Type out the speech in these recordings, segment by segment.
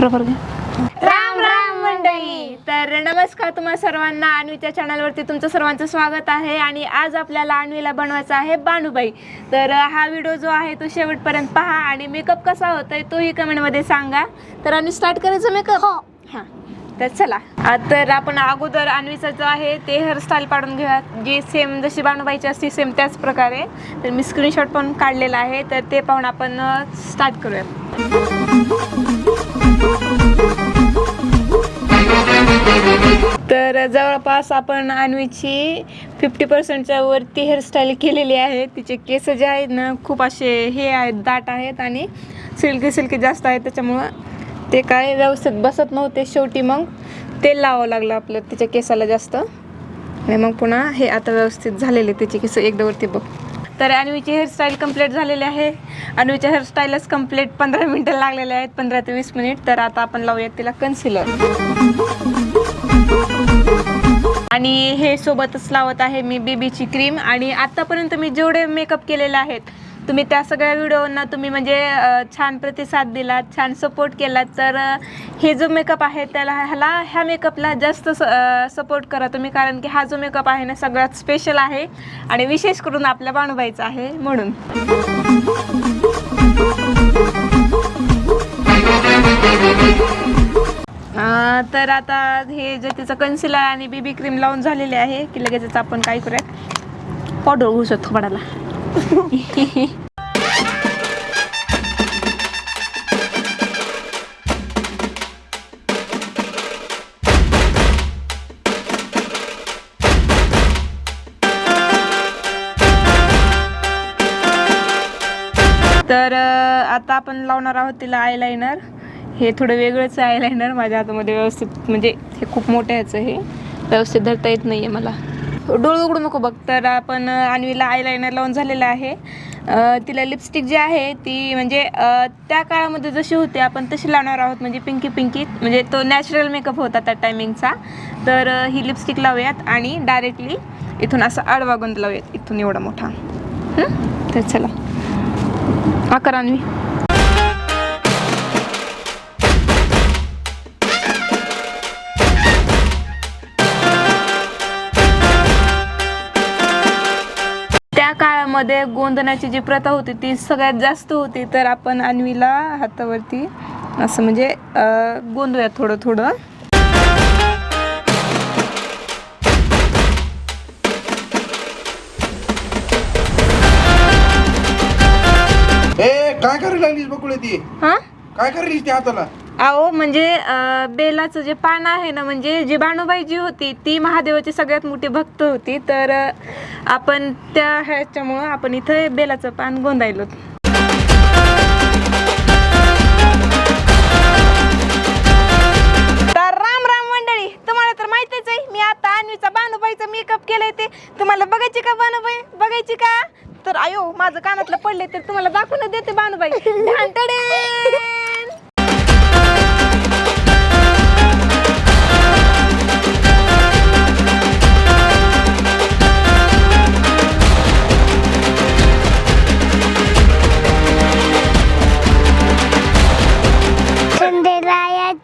बरोबर राम राम मंडळी. तर नमस्कार तुम्हा सर्वांना. अन्वीच्या चॅनलवरती तुमचं सर्वांचं स्वागत आहे. आणि आज आपल्याला अन्वीला बनवायचा आहे बानुबाई तर हा व्हिडिओ जो आहे तो शेवटपर्यंत पहा. आणि मेकअप कसा होतोय तोही कमेंटमध्ये सांगा. तर अन्वी स्टार्ट करायचं मेकअप हां. तर चला. तर आपण अगोदर अन्वीचा जो आहे ते हेअरस्टाईल पाडून घेऊया. जी सेम जशी बाणूबाईची असते सेम त्याच प्रकारे. तर मी स्क्रीनशॉट पण काढलेला आहे. तर ते पाहून आपण स्टार्ट करूया. तर जवळपास आपण अन्वीची फिफ्टी पर्सेंटच्या वरती हेअरस्टाईल केलेली आहे. तिचे केस जे आहेत ना खूप असे हे आहेत दाट आहेत आणि सिल्की सिल्की जास्त आहेत. त्याच्यामुळं ते काय व्यवस्थित बसत नव्हते शेवटी मग. तेल लावावं लागलं आपलं तिच्या केसाला जास्त. आणि मग पुन्हा हे आता व्यवस्थित झालेले तिचे केस एकदावरती बघ. तर अन्वीची हेअरस्टाईल कंप्लीट झालेली आहे. अन्वीच्या हेअरस्टाईलच कंप्लीट पंधरा मिनटं लागलेले आहेत पंधरा ते वीस मिनिट. तर आता आपण लावूयात तिला कन्सिलर आणि हे सोबतच लावत आहे मी बेबीची क्रीम आणि आतापर्यंत मी जेवढे मेकअप केलेले आहेत तुम्ही त्या सगळ्या व्हिडिओना तुम्ही म्हणजे छान प्रतिसाद दिलात छान सपोर्ट केलात. तर हे जो मेकअप आहे त्याला ह्याला ह्या मेकअपला जास्त सपोर्ट करा तुम्ही. कारण की हा जो मेकअप आहे ना सगळ्यात स्पेशल आहे. आणि विशेष करून आपल्या बाणूबाईचा आहे म्हणून. तर आता हे जे तिचं कन्सिलर आणि बीबी क्रीम लावून झालेले आहे की लगेचच आपण काय करूयात? पावडर होऊ शकतो तर आता आपण लावणार आहोत तिला आयलायनर हे थोडं वेगळंच आहे आयलायनर माझ्या हातामध्ये व्यवस्थित म्हणजे हे खूप मोठं ह्याचं हे. व्यवस्थित धरता येत नाही आहे मला. डोळ उघडू नको बघ. तर आपण अं, अन्वीला आयलायनर लावून झालेलं आहे. तिला लिपस्टिक जी आहे ती म्हणजे त्या काळामध्ये जशी होती आपण तशी लावणार आहोत. म्हणजे पिंकी पिंकी म्हणजे तो नॅचरल मेकअप होता त्या टायमिंगचा तर ही लिपस्टिक लावूयात आणि डायरेक्टली इथून असं आडवा गोंद लावूयात. इथून एवढा मोठा. तर चला. अकरा अन्वी. काळामध्ये गोंधनाची जी प्रथा होती ती सगळ्यात जास्त होती. तर आपण अन्वीला हातावरती असं म्हणजे गोंधूया थोडं थोडं. ए काय करायला लागलीस बकुळे ती हां? काय करायलीस ती हाताला? अहो म्हणजे अं, बेलाचं जे पान आहे ना म्हणजे जी बाणूबाई जी होती ती महादेवाची सगळ्यात मोठी भक्त होती. तर अं, आपण त्या ह्याच्यामुळं आपण इथं बेलाचं पान गोंदायलो. तर राम राम मंडळी तुम्हाला तर माहितीच आहे मी आता अन्वीचा मेकअप केलंय ते. तुम्हाला बघायची का बाणूबाई? बघायची का? तर आयो माझं कानातलं पडले तर तुम्हाला दाखवून देते बाणूबाई. ढांटडेन.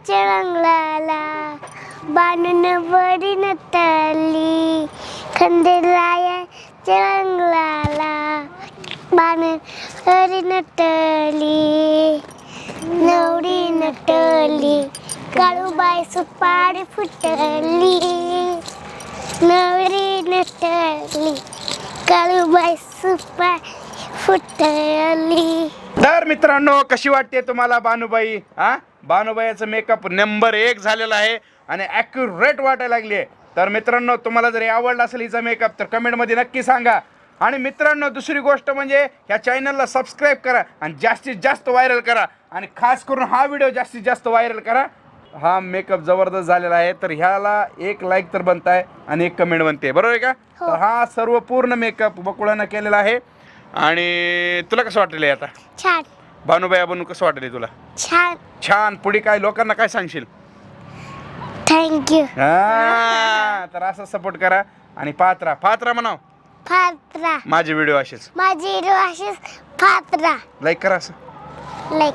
खंडेरायाच्या रंगलाला बाणून बरी नटली खंडेरायाच्या रंगलाला बाणून बरी नटली नवरी नटली काळूबाई सुपारी फुटली. नवरी नटली काळूबाई सुपारी फुटली. तर मित्रांनो कशी वाटते तुम्हाला बानुबाई हा? बानुबाईचं मेकअप नंबर एक झालेला आहे आणि ॲक्युरेट वाटायला लागली आहे. तर मित्रांनो तुम्हाला जर हे आवडला असेल हिचा मेकअप तर कमेंटमध्ये नक्की सांगा. आणि मित्रांनो दुसरी गोष्ट म्हणजे ह्या चॅनलला सबस्क्राईब करा आणि जास्तीत जास्त व्हायरल करा. आणि खास करून हा व्हिडिओ जास्तीत जास्त व्हायरल करा. हा मेकअप जबरदस्त झालेला आहे. तर ह्याला एक लाईक तर बनत आहे आणि एक कमेंट बनते. बरोबर आहे का? तर हा सर्व पूर्ण मेकअप बकुळानं केलेला आहे. आणि तुला कसं वाटलेलं आहे आता? छान. भानुबाई बनून कसं वाटले तुला? छान. छान. पुढे काय लोकांना काय सांगशील? थँक्यू हा, तर असं सपोर्ट करा. आणि पात्रा. पात्रा म्हणाव. फात्रा माझे व्हिडिओ असेच. माझी अशीच फात्रा लाईक करा असं. लाईक